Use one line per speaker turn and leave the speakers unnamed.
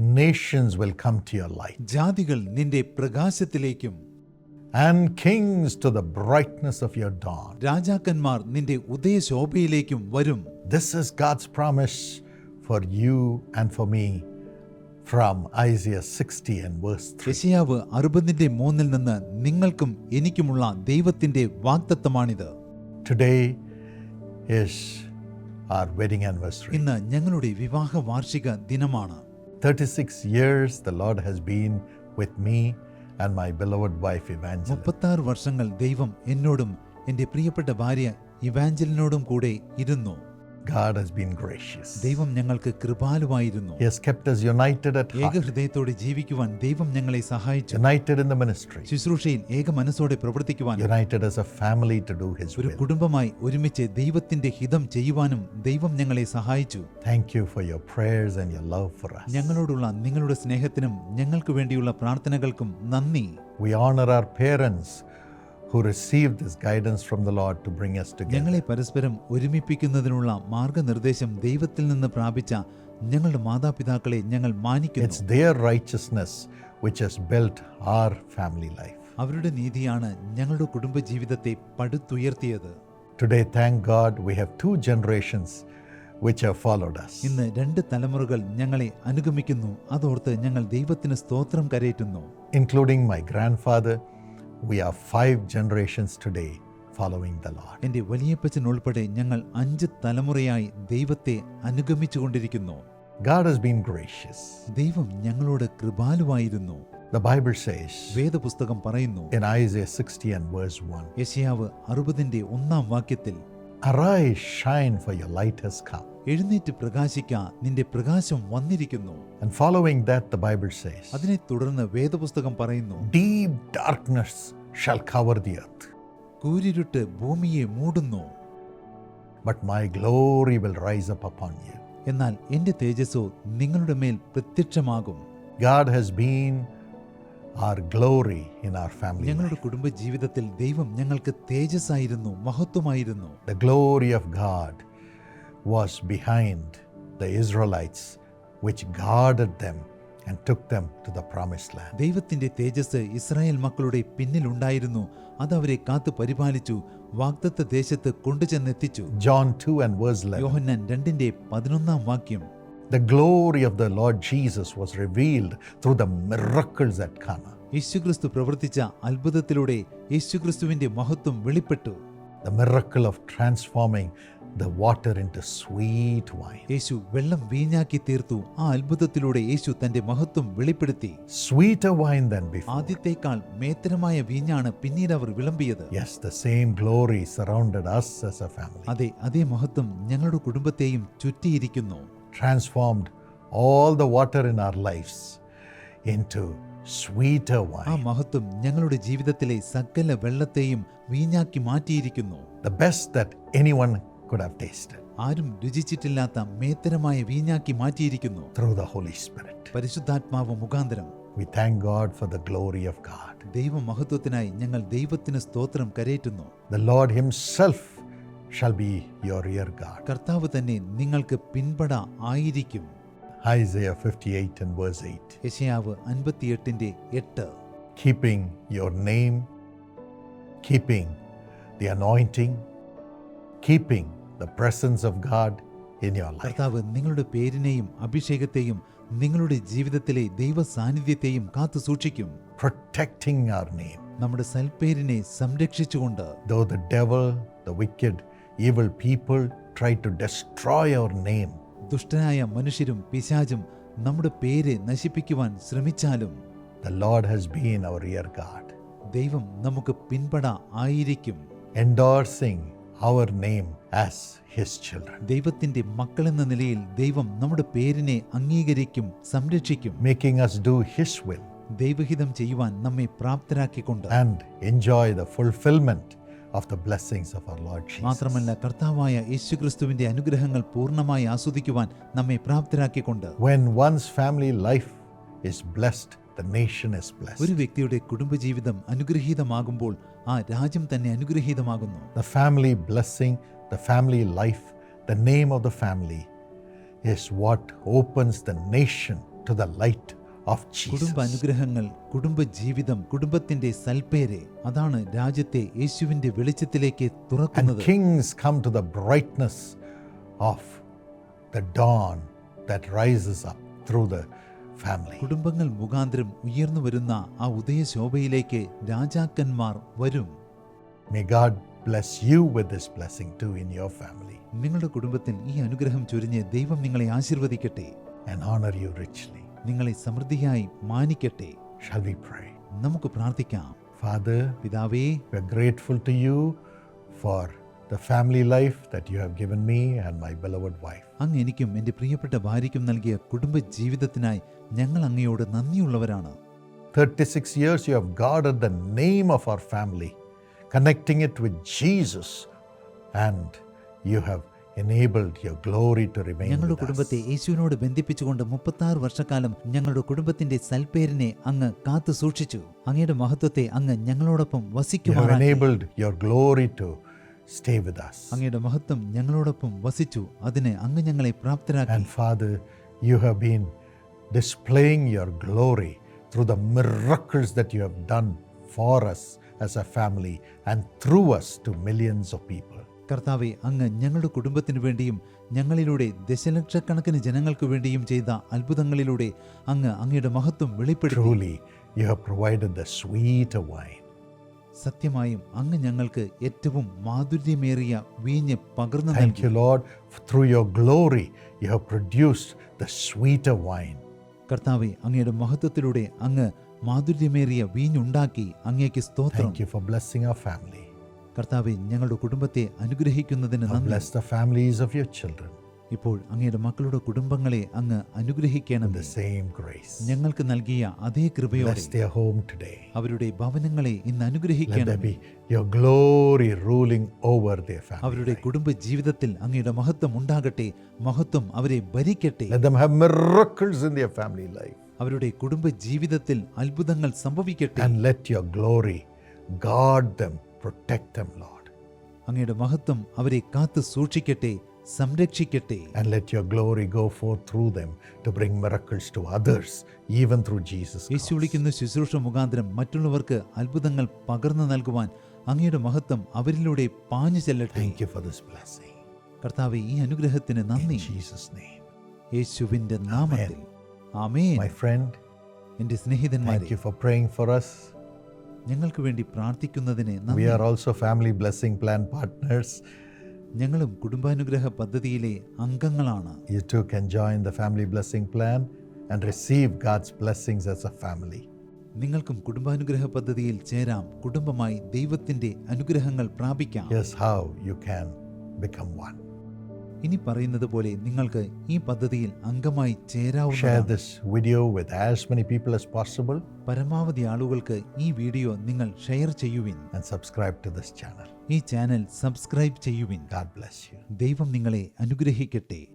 nations will come to your light,
ജാതികൾ നിന്റെ പ്രകാശത്തിലേക്കും
and kings to the brightness of your dawn.
രാജാക്കന്മാർ നിന്റെ ഉദയശോഭയിലേക്കും വരും
This is God's promise for you and for me from Isaiah 60 and verse 3.
യശയാവ് അറുപതിന്റെ മൂന്നിൽ നിന്ന് നിങ്ങൾക്കും എനിക്കുമുള്ള ദൈവത്തിന്റെ വാഗ്ദത്തമാണിത്
Today is our wedding anniversary.
ഇന്ന് ഞങ്ങളുടെ വിവാഹ വാർഷിക ദിനമാണ്
36 years the Lord has been with me and my beloved wife Evangeline.
മുപ്പത്താറ് വർഷങ്ങൾ
God has been gracious.
ദൈവം ഞങ്ങൾക്ക് കൃപാലുവായിരുന്നു
He has kept us united at heart,
ഏകഹൃദയത്തോടെ ജീവിക്കുവാൻ ദൈവം ഞങ്ങളെ സഹായിച്ചു.
United in the ministry,
ശുശ്രൂഷയിൽ ഏക മനസ്സോടെ പ്രവർത്തിക്കുവാൻ.
United as a family to do His
ഒരു കുടുംബമായി ഒരുമിച്ച് ദൈവത്തിന്റെ ഹിതം ചെയ്യുവാനും ദൈവം ഞങ്ങളെ സഹായിച്ചു.
Thank you for your prayers and your love for us.
ഞങ്ങളോടുള്ള നിങ്ങളുടെ സ്നേഹത്തിനും ഞങ്ങൾക്ക് വേണ്ടിയുള്ള പ്രാർത്ഥനകൾക്കും നന്ദി.
We honor our parents who received this guidance from the Lord to bring us together.
ഞങ്ങളെ പരസ്പരം ഒരുമിപ്പിക്കുന്നതിനുള്ള മാർഗനിർദ്ദേശം ദൈവത്തിൽ നിന്ന് പ്രാപിച്ച ഞങ്ങളുടെ മാതാപിതാക്കളെ ഞങ്ങൾ മാനിക്കുന്നു
It's their righteousness which has built our family life.
അവരുടെ നീതിയാണ് ഞങ്ങളുടെ കുടുംബജീവിതത്തെ പടുത്തുയർത്തിയത്
Today, thank God, we have two generations which have followed us.
ഇന്ന് രണ്ട് തലമുറകൾ ഞങ്ങളെ അനുഗമിക്കുന്നു അതോർത്ത് ഞങ്ങൾ ദൈവത്തിന് സ്തോത്രം കരയേറ്റുന്നു
including my grandfather. We are five generations today following the Lord.
എന്റെ വലിയപ്പച്ചൻ ഉൾപ്പെടെ ഞങ്ങൾ അഞ്ച് തലമുറയായി ദൈവത്തെ അനുഗമിച്ചുകൊണ്ടിരിക്കുന്നു
God has been gracious.
ദൈവം ഞങ്ങളോട് കൃപാലുവായിരുന്നു
The Bible says
വേദപുസ്തകം പറയുന്നു
in Isaiah 60 and verse 1
യശയാവ് അറുപതിന്റെ ഒന്നാം വാക്യത്തിൽ
Arise, shine, for your light has come.
എഴുന്നേറ്റ് പ്രകാശിക്ക നിന്റെ പ്രകാശം വന്നിരിക്കുന്നു
And following that, the Bible says,
അതിനെ തുടർന്ന് വേദപുസ്തകം പറയുന്നു
Deep darkness shall cover the earth,
കൂരിരുട്ട് ഭൂമിയെ മൂടുന്നു
but my glory will rise up upon you.
എന്നാൽ എന്റെ തേജസ്സോ നിങ്ങളുടെ മേൽ പ്രത്യക്ഷമാകും
God has been our glory in our family.
ഞങ്ങളുടെ. കുടുംബ ജീവിതത്തിൽ ദൈവം ഞങ്ങൾക്ക് തേജസ്സായിരുന്നു മഹത്വമായിരുന്നു
The glory of God was behind the Israelites, which guarded them and took them to the promised land.
ദൈവത്തിന്റെ തേജസ് ഇസ്രായേൽ മക്കളുടെ പിന്നിലുണ്ടായിരുന്നു അത് അവരെ കാത്തു പരിപാലിച്ചു വാഗ്ദത്ത ദേശത്ത് കൊണ്ടുചെന്നെത്തിച്ചു
John 2 and verse 11.
യോഹന്നാൻ രണ്ടിന്റെ പതിനൊന്നാം വാക്യം
The glory of the Lord Jesus was revealed through the miracles at Cana.
യേശുക്രിസ്തു പ്രവർത്തിച്ച അത്ഭുതത്തിലൂടെ യേശുക്രിസ്തുവിന്റെ മഹത്വം വെളിപ്പെട്ടു
The miracle of transforming the water into sweet wine.
യേശു വെള്ളം വീഞ്ഞാക്കി തീർത്തു ആ അത്ഭുതത്തിലൂടെ യേശു തന്റെ മഹത്വം വെളിപ്പെടുത്തി
Sweeter wine than before.
ആദ്യത്തേക്കാൾ മേത്തരമായ വീഞ്ഞാണ് പിന്നീട് അവർ വിളമ്പിയത്
Yes, the same glory surrounded us as a family.
അതെ അതേ മഹത്വം ഞങ്ങളുടെ കുടുംബത്തെയും ചുറ്റിയിരിക്കുന്നു
Transformed all the water in our lives into sweeter
ആ
wine.
മഹത്വം ഞങ്ങളുടെ ജീവിതത്തിലെ സകല വെള്ളത്തെയും വീഞ്ഞാക്കി മാറ്റിയിരിക്കുന്നു
The best that anyone could have tasted
ആരും രുചിച്ചിട്ടില്ലാത്ത മേത്തരമായ വീഞ്ഞാക്കി മാറ്റിയിരിക്കുന്നു
through the Holy Spirit.
പരിശുദ്ധാത്മാവ് മുഖാന്തരം
We thank God for the glory of God.
ദൈവമഹത്വത്തിനായി ഞങ്ങൾ ദൈവത്തിന് സ്തോത്രം കരയേറ്റുന്നു
The Lord Himself shall be your rear guard.
കർത്താവ് തന്നെ നിങ്ങൾക്ക് പിൻപട ആയിരിക്കും
Isaiah 58 and verse 8.
യശയാവ് അൻപത്തിയെട്ടിന്റെ എട്ട്
Keeping your name, keeping the anointing, keeping the presence of God in your life.
കർത്താവ് നിങ്ങളുടെ പേരിനെയും അഭിഷേകത്തെയും നിങ്ങളുടെ ജീവിതത്തിലെ ദൈവ സാന്നിധ്യത്തെയും കാത്തു സൂക്ഷിക്കും
Protecting our name.
നമ്മുടെ സൽപ്പേരിനെ സംരക്ഷിച്ചുകൊണ്ട്
Though the devil, the wicked, evil people try to destroy our name,
ദുഷ്ടനായ മനുഷ്യരും പിശാചും നമ്മുടെ പേര് നശിപ്പിക്കുവാൻ ശ്രമിച്ചാലും
the Lord has been our rear guard,
ദൈവം നമുക്ക് പിൻപട ആയിരിക്കും
endorsing our name as His children,
ദൈവത്തിന്റെ മക്കളെന്ന നിലയിൽ ദൈവം നമ്മുടെ പേരിനെ അംഗീകരിക്കും സംരക്ഷിക്കും.
Making us do His will.
ദൈവഹിതം ചെയ്യുവാൻ നമ്മെ പ്രാപ്തരാക്കിക്കൊണ്ട്.
And enjoy the fulfillment of the blessings of our Lord Jesus.
മാത്രമല്ല കർത്താവായ യേശുക്രിസ്തുവിന്റെ അനുഗ്രഹങ്ങൾ പൂർണമായി ആസ്വദിക്കുവാൻ നമ്മെ പ്രാപ്തരാക്കിക്കൊണ്ട്.
When one's family life is blessed, the nation is blessed.
ഒരു വ്യക്തിയുടെ കുടുംബജീവിതം അനുഗ്രഹീതമാകുമ്പോൾ ആ രാജ്യം തന്നെ അനുഗ്രഹീതമാകുന്നു.
The family blessing the family life the name of the family is what opens the nation to the light of
കുടുംബ അനുഗ്രഹങ്ങൾ കുടുംബ ജീവിതം കുടുംബത്തിന്റെ സൽപേര് അതാണ് രാജ്യത്തെ യേശുവിന്റെ വെളിച്ചത്തിലേക്ക് തുറക്കുന്നത്.
Kings come to the brightness of the dawn that rises up through the family.
കുടുംബങ്ങൾ മുഖാന്തരം ഉയർന്നു വരുന്ന ആ ഉദയശോഭയിലേക്ക് രാജാക്കന്മാർ വരും
May God bless you with this blessing too in your family
നിങ്ങളുടെ കുടുംബത്തിൽ ഈ അനുഗ്രഹം ചൊരിഞ്ഞ് ദൈവം നിങ്ങളെ ആശീർവദിക്കട്ടെ
and honor you richly.
നിങ്ങളെ സമൃദ്ധിയായി മാനിക്കട്ടെ
Shall we pray?
നമുക്ക് പ്രാർത്ഥിക്കാം
ഫാദർ
പിതാവേ
grateful grateful to you for the family life that you have given me and my beloved wife.
അങ്ങ് എനിക്കും എന്റെ പ്രിയപ്പെട്ട ഭാര്യയ്ക്കും നൽകിയ കുടുംബ ജീവിതത്തിനായി ഞങ്ങൾ അങ്ങയോട് നന്ദിയുള്ളവരാണ്
36 years you have guarded the name of our family, connecting it with Jesus, and you have enabled your glory to remain
ഞങ്ങളുടെ. കുടുംബത്തെ യേശുവിനോട് ബന്ധിപ്പിച്ചുകൊണ്ട് മുപ്പത്താറ് വർഷക്കാലം ഞങ്ങളുടെ കുടുംബത്തിന്റെ സൽപ്പേരിനെ അങ്ങ് കാത്തു സൂക്ഷിച്ചു അങ്ങയുടെ മഹത്വത്തെ അങ്ങ് ഞങ്ങളോടൊപ്പം
You have enabled your glory to stay with us.
അങ്ങയുടെ മഹത്വം ഞങ്ങളോടൊപ്പം വസിച്ചു അതിന് അങ്ങ് ഞങ്ങളെ പ്രാപ്തരാക്കി
And Father, you have been displaying your glory through the miracles that you have done for us as a family and through us to millions of people.
കർത്താവെ അങ്ങ് ഞങ്ങളുടെ കുടുംബത്തിനു വേണ്ടിയും ഞങ്ങളിലൂടെ ദശലക്ഷക്കണക്കിന് ജനങ്ങൾക്ക് വേണ്ടിയും ചെയ്ത അത്ഭുതങ്ങളിലൂടെ അങ്ങ് അങ്ങയുടെ മഹത്വം വെളിപ്പെടുത്തി
Truly, you have provided the sweeter wine.
സത്യമായും അങ്ങ് ഞങ്ങൾക്ക് ഏറ്റവും മാധുര്യമേറിയ വീഞ്ഞ് പകർന്നു
Thank
നൽകി
you, Lord. Through your glory, you have produced the sweeter wine.
കർത്താവെ അങ്ങയുടെ മഹത്വത്തിലൂടെ അങ്ങ് മാധുര്യമേറിയ വീഞ്ഞുണ്ടാക്കി അങ്ങേക്ക് സ്തോത്രം
Thank you for blessing our family.
കർത്താവെ ഞങ്ങളുടെ കുടുംബത്തെ അനുഗ്രഹിക്കുന്നതിന്
Now
നന്ദി
bless the families of your children
ഇപ്പോൾ അങ്ങയുടെ മക്കളുടെ കുടുംബങ്ങളെ അങ്ങ്
with
അനുഗ്രഹിക്കണം
the same grace.
ഞങ്ങൾക്ക് നൽകിയ അതേ കൃപയോടെ. അവരുടെ ഭവനങ്ങളെ ഇന്ന്
അനുഗ്രഹിക്കണമേ there
അനുഗ്രഹിക്കണം
your glory ruling over their family.
അവരുടെ കുടുംബ ജീവിതത്തിൽ അങ്ങയുടെ മഹത്വം ഉണ്ടാകട്ടെ മഹത്വം അവരെ ഭരിക്കട്ടെ
Let them have miracles in their family life.
അവരുടെ കുടുംബ ജീവിതത്തിൽ അത്ഭുതങ്ങൾ സംഭവിക്കട്ടെ
And let your glory guard them, protect them, Lord.
അങ്ങയുടെ മഹത്വം അവരെ കാത്തു സൂക്ഷിക്കട്ടെ സംരക്ഷിക്കട്ടെ
And let your glory go forth through them to bring miracles to others, even through Jesus
Yeshu
Christ.
വിളിക്കുന്ന ശുശ്രൂഷ മുഖാന്തരം മറ്റുള്ളവർക്ക് അത്ഭുതങ്ങൾ പകർന്നു നൽകുവാൻ അങ്ങയുടെ മഹത്വം അവരിലൂടെ പാഞ്ഞു ചെല്ലട്ടെ
Thank you for this blessing.
കർത്താവെ ഈ അനുഗ്രഹത്തിന്
In
നന്ദി
Jesus' name.
യേശുവിന്റെ നാമത്തിൽ ആമേൻ
My friend,
എന്റെ സ്നേഹിതന്മാരെ
thank you for praying for us.
ഞങ്ങൾക്ക് വേണ്ടി പ്രാർത്ഥിക്കുന്നതിന്
We
നന്ദി
are also Family Blessing Plan partners.
ഞങ്ങളും കുടുംബാനുഗ്രഹ പദ്ധതിയിലെ അംഗങ്ങളാണ്
You too can join the Family Blessing Plan and receive God's blessings as a family.
നിങ്ങൾക്കും കുടുംബാനുഗ്രഹ പദ്ധതിയിൽ ചേരാം കുടുംബമായി ദൈവത്തിന്റെ അനുഗ്രഹങ്ങൾ പ്രാപിക്കാം
how you can become one.
ഇനി പറയുന്നത് പോലെ നിങ്ങൾക്ക് ഈ പദ്ധതിയിൽ അംഗമായി
ചേരാവുന്ന
പരമാവധി ആളുകൾക്ക് ഈ വീഡിയോ നിങ്ങൾ ഷെയർ ചെയ്യുവിൻ.
Subscribe to this channel.
ഈ ചാനൽ സബ്സ്ക്രൈബ് ചെയ്യുവിൻ. ദൈവം നിങ്ങളെ അനുഗ്രഹിക്കട്ടെ.